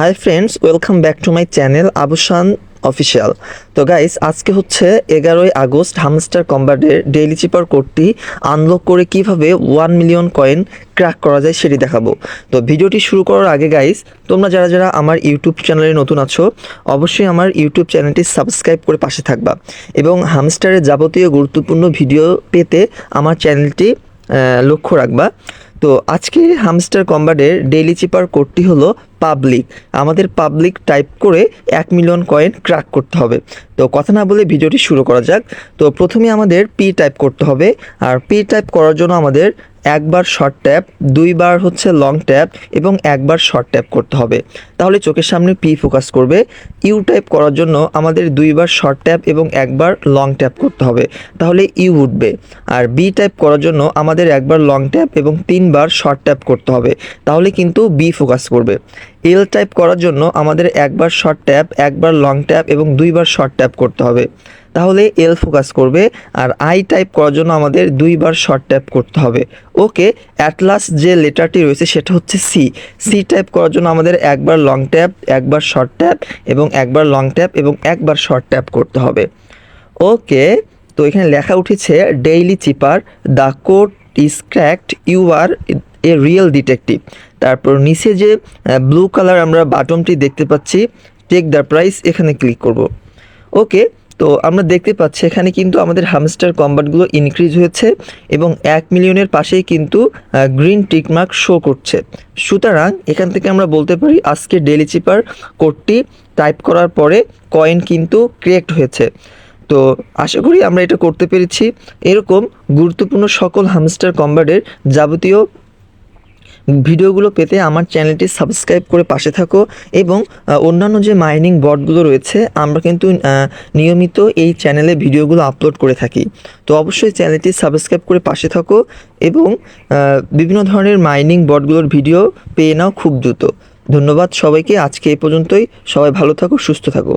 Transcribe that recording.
Hi friends welcome back to my channel Abusan official তো guys আজকে হচ্ছে এগারোই আগস্ট হামস্টার কম্বাটের ডেইলি চিপার কোডটি আনলক করে কীভাবে ওয়ান মিলিয়ন কয়েন ক্র্যাক করা যায় সেটি দেখাবো। তো ভিডিওটি শুরু করার আগে গাইস তোমরা যারা যারা আমার ইউটিউব চ্যানেলে নতুন আছো, অবশ্যই আমার ইউটিউব চ্যানেলটি সাবস্ক্রাইব করে পাশে থাকবা। এবং হামস্টারের যাবতীয় গুরুত্বপূর্ণ ভিডিও পেতে আমার চ্যানেলটি লক্ষ্য রাখবা। তো আজকে হামস্টার কম্বার্টের ডেইলি চিপার কোডটি হলো পাবলিক আমাদের পাবলিক টাইপ করে এক মিলিয়ন কয়েন ক্র্যাক করতে হবে। তো কথা না বলে ভিডিওটি শুরু করা যাক। তো প্রথমে আমাদের পি টাইপ করতে হবে। আর পি টাইপ করার জন্য আমাদের একবার শর্ট ট্যাপ দুইবার হচ্ছে লং ট্যাপ এবং একবার শর্ট ট্যাপ করতে হবে। তাহলে চোখের সামনে পি ফোকাস করবে। ইউ টাইপ করার জন্য আমাদের দুইবার শর্ট ট্যাপ এবং একবার লং ট্যাপ করতে হবে। তাহলে ইউ উঠবে। আর বি টাইপ করার জন্য আমাদের একবার লং ট্যাপ এবং তিনবার শর্ট ট্যাপ করতে হবে। তাহলে কিন্তু বি ফোকাস করবে। এল টাইপ করার জন্য আমাদের একবার শর্ট ট্যাপ একবার লং ট্যাপ এবং দুইবার শর্ট ট্যাপ করতে হবে। তাহলে এল ফোকাস করবে আর আই টাইপ করার জন্য আমাদের দুইবার শর্ট ট্যাপ করতে হবে। ওকে অ্যাট লাস্ট যে লেটারটি রয়েছে সেটা হচ্ছে সি সি টাইপ করার জন্য আমাদের একবার লং ট্যাপ একবার শর্ট ট্যাপ এবং একবার লং ট্যাপ এবং একবার শর্ট ট্যাপ করতে হবে। ওকে তো এখানে লেখা উঠেছে daily cipher the code is cracked you are a real detective তারপর নিচে যে ব্লু কালার আমরা বাটনটি দেখতে পাচ্ছি টেক দ্য প্রাইস এখানে ক্লিক করব। ওকে তো আমরা দেখতে পাচ্ছি এখানে কিন্তু আমাদের হামস্টার কম্বাটগুলো ইনক্রিজ হয়েছে এবং এক মিলিয়নের পাশেই কিন্তু গ্রিন টিকমার্ক শো করছে। সুতরাং এখান থেকে আমরা বলতে পারি, আজকে ডেলি চিপার কোডটি টাইপ করার পরে কয়েন কিন্তু ক্রিয়েক্ট হয়েছে। তো আশা করি আমরা এটা করতে পেরেছি। এরকম গুরুত্বপূর্ণ সকল হামস্টার কম্বার্ডের যাবতীয় ভিডিওগুলো পেতে আমার চ্যানেলটি সাবস্ক্রাইব করে পাশে থাকো এবং অন্যান্য যে মাইনিং বটগুলো রয়েছে, আমরা কিন্তু নিয়মিত এই চ্যানেলে ভিডিওগুলো আপলোড করে থাকি। তো অবশ্যই চ্যানেলটি সাবস্ক্রাইব করে পাশে থাকো এবং বিভিন্ন ধরনের মাইনিং বটগুলোর ভিডিও পেয়ে নাও খুব দ্রুত। ধন্যবাদ সবাইকে। আজকে এ পর্যন্তই। সবাই ভালো থাকো, সুস্থ থাকো।